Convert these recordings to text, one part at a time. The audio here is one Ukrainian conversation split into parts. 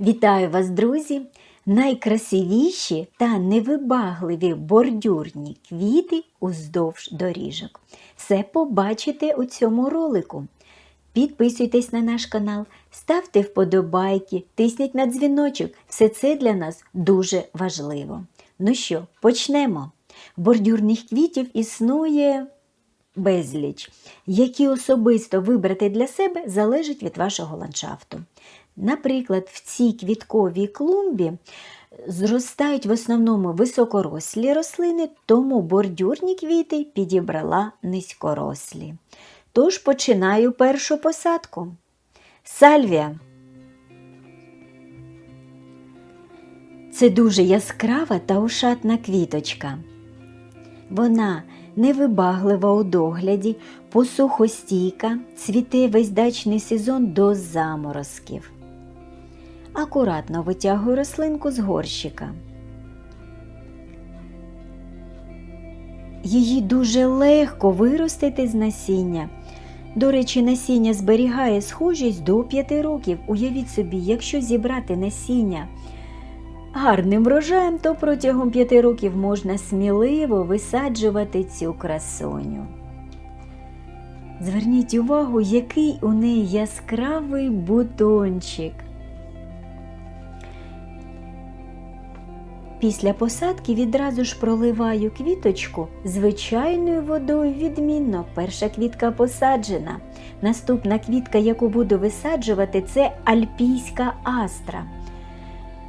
Вітаю вас, друзі! Найкрасивіші та невибагливі бордюрні квіти уздовж доріжок. Все побачите у цьому ролику. Підписуйтесь на наш канал, ставте вподобайки, тисніть на дзвіночок. Все це для нас дуже важливо. Ну що, почнемо. Бордюрних квітів існує безліч. Які особисто вибрати для себе залежить від вашого ландшафту. Наприклад, в цій квітковій клумбі зростають в основному високорослі рослини, тому бордюрні квіти підібрала низькорослі. Тож починаю першу посадку. Сальвія. Це дуже яскрава та ушатна квіточка. Вона невибаглива у догляді, посухостійка, цвіте весь дачний сезон до заморозків. Акуратно витягую рослинку з горщика. Її дуже легко виростити з насіння. До речі, насіння зберігає схожість до 5 років. Уявіть собі, якщо зібрати насіння гарним врожаєм, то протягом 5 років можна сміливо висаджувати цю красуню. Зверніть увагу, який у неї яскравий бутончик. Після посадки відразу ж проливаю квіточку звичайною водою відмінно. Перша квітка посаджена. Наступна квітка, яку буду висаджувати, це альпійська астра.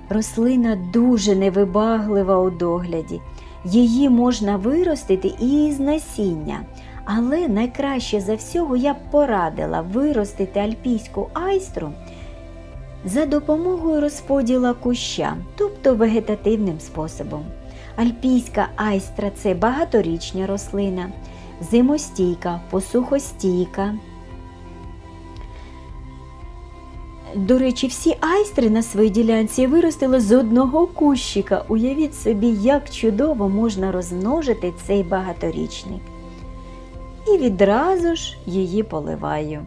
Рослина дуже невибаглива у догляді. Її можна виростити і з насіння. Але найкраще за всього я б порадила виростити альпійську айстру за допомогою розподіла куща, тобто вегетативним способом. Альпійська айстра це багаторічня рослина, зимостійка, посухостійка. До речі, всі айстри на своїй ділянці виростили з одного кущика. Уявіть собі, як чудово можна розмножити цей багаторічник. І відразу ж її поливаю.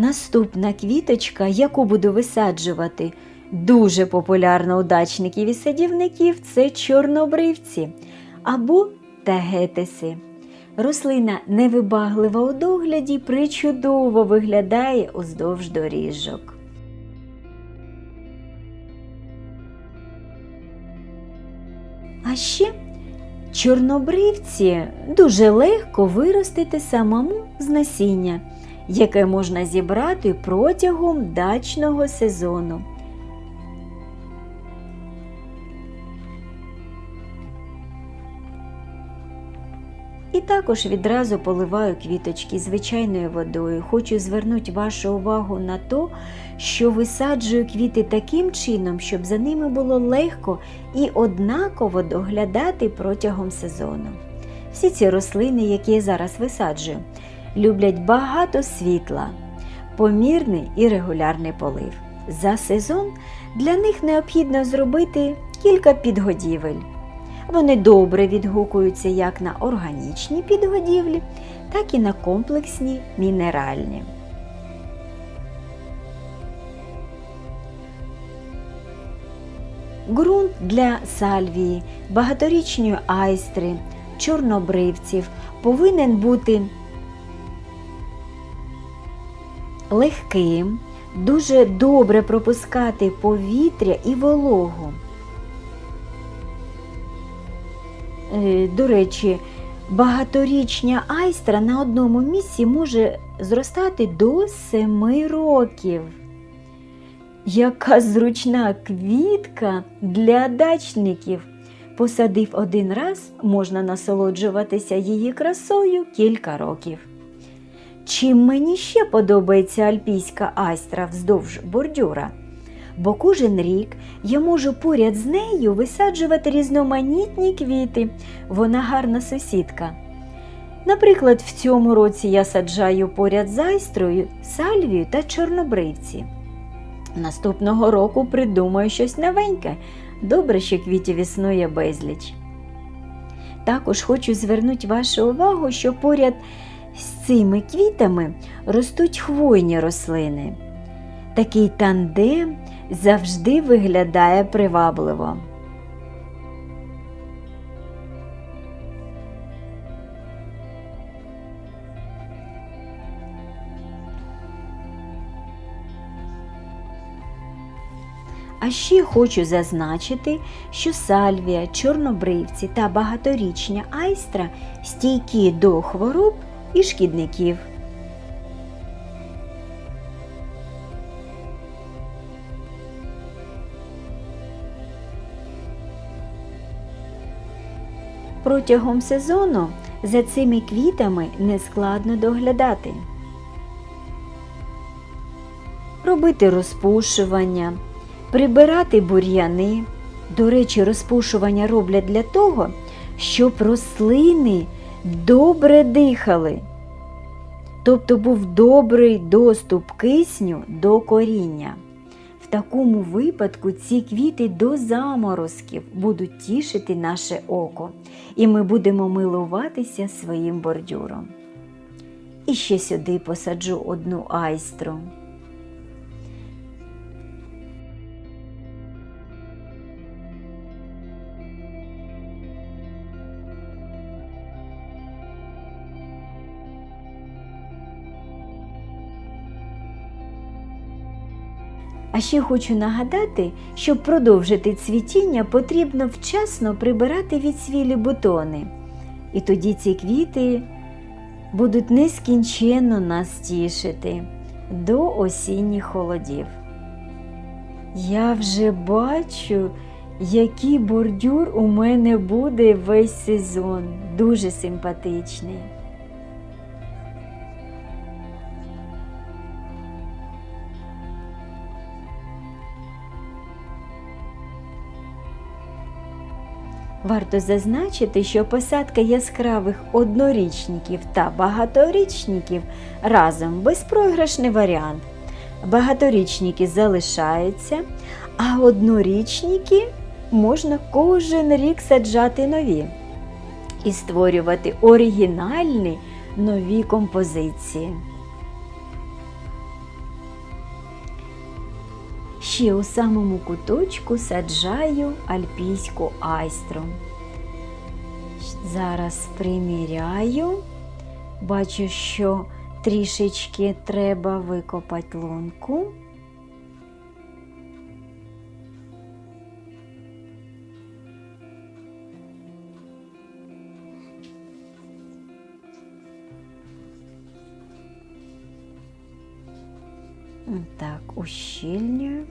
Наступна квіточка, яку буду висаджувати, дуже популярна у дачників і садівників, це чорнобривці або тагетеси. Рослина невибаглива у догляді, причудово виглядає уздовж доріжок. А ще чорнобривці дуже легко виростити самому з насіння, яке можна зібрати протягом дачного сезону. І також відразу поливаю квіточки звичайною водою. Хочу звернути вашу увагу на те, що висаджую квіти таким чином, щоб за ними було легко і однаково доглядати протягом сезону. Всі ці рослини, які я зараз висаджую, люблять багато світла, помірний і регулярний полив. За сезон для них необхідно зробити кілька підгодівель. Вони добре відгукуються як на органічні підгодівлі, так і на комплексні мінеральні. Ґрунт для сальвії, багаторічної айстри, чорнобривців повинен бути легким, дуже добре пропускати повітря і вологу. Е, До речі, багаторічня айстра на одному місці може зростати до 7 років. Яка зручна квітка для дачників. Посадив один раз, можна насолоджуватися її красою кілька років. Чим мені ще подобається альпійська айстра вздовж бордюра? бо кожен рік я можу поряд з нею висаджувати різноманітні квіти. Вона гарна сусідка. Наприклад, в цьому році я саджаю поряд з айстрою, сальвію та чорнобривці. Наступного року придумаю щось новеньке. Добре, що квітів існує безліч. Також хочу звернути вашу увагу, що поряд цими квітами ростуть хвойні рослини. Такий тандем завжди виглядає привабливо. А ще хочу зазначити, що сальвія, чорнобривці та багаторічня айстра стійкі до хвороб і шкідників. Протягом сезону за цими квітами нескладно доглядати. Робити розпушування, прибирати бур'яни. До речі, розпушування роблять для того, щоб рослини добре дихали. Тобто був добрий доступ кисню до коріння. В такому випадку ці квіти до заморозків будуть тішити наше око, і ми будемо милуватися своїм бордюром. І ще сюди посаджу одну айстру. А ще хочу нагадати, щоб продовжити цвітіння, потрібно вчасно прибирати відсвілі бутони. І тоді ці квіти будуть нескінченно нас тішити до осінніх холодів. Я вже бачу, який бордюр у мене буде весь сезон. Дуже симпатичний. Варто зазначити, що посадка яскравих однорічників та багаторічників разом безпрограшний варіант. Багаторічники залишаються, а однорічники можна кожен рік саджати нові і створювати оригінальні нові композиції. Ще у самому куточку саджаю альпійську айстру. Зараз приміряю, бачу, що трішечки треба викопати лунку. Так, ущільнюю.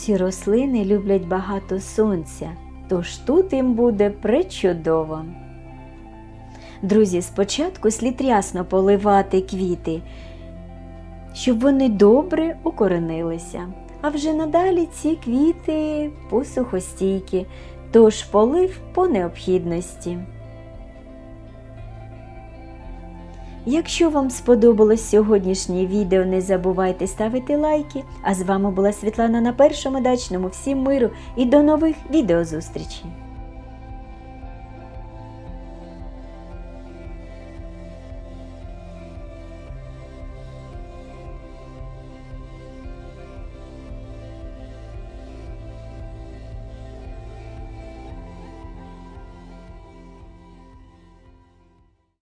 Ці рослини люблять багато сонця, тож тут їм буде пречудово. Друзі, спочатку слід рясно поливати квіти, щоб вони добре укоренилися. А вже надалі ці квіти посухостійкі, тож полив по необхідності. Якщо вам сподобалось сьогоднішнє відео, не забувайте ставити лайки. А з вами була Світлана на першому дачному. Всім миру і до нових відеозустрічей!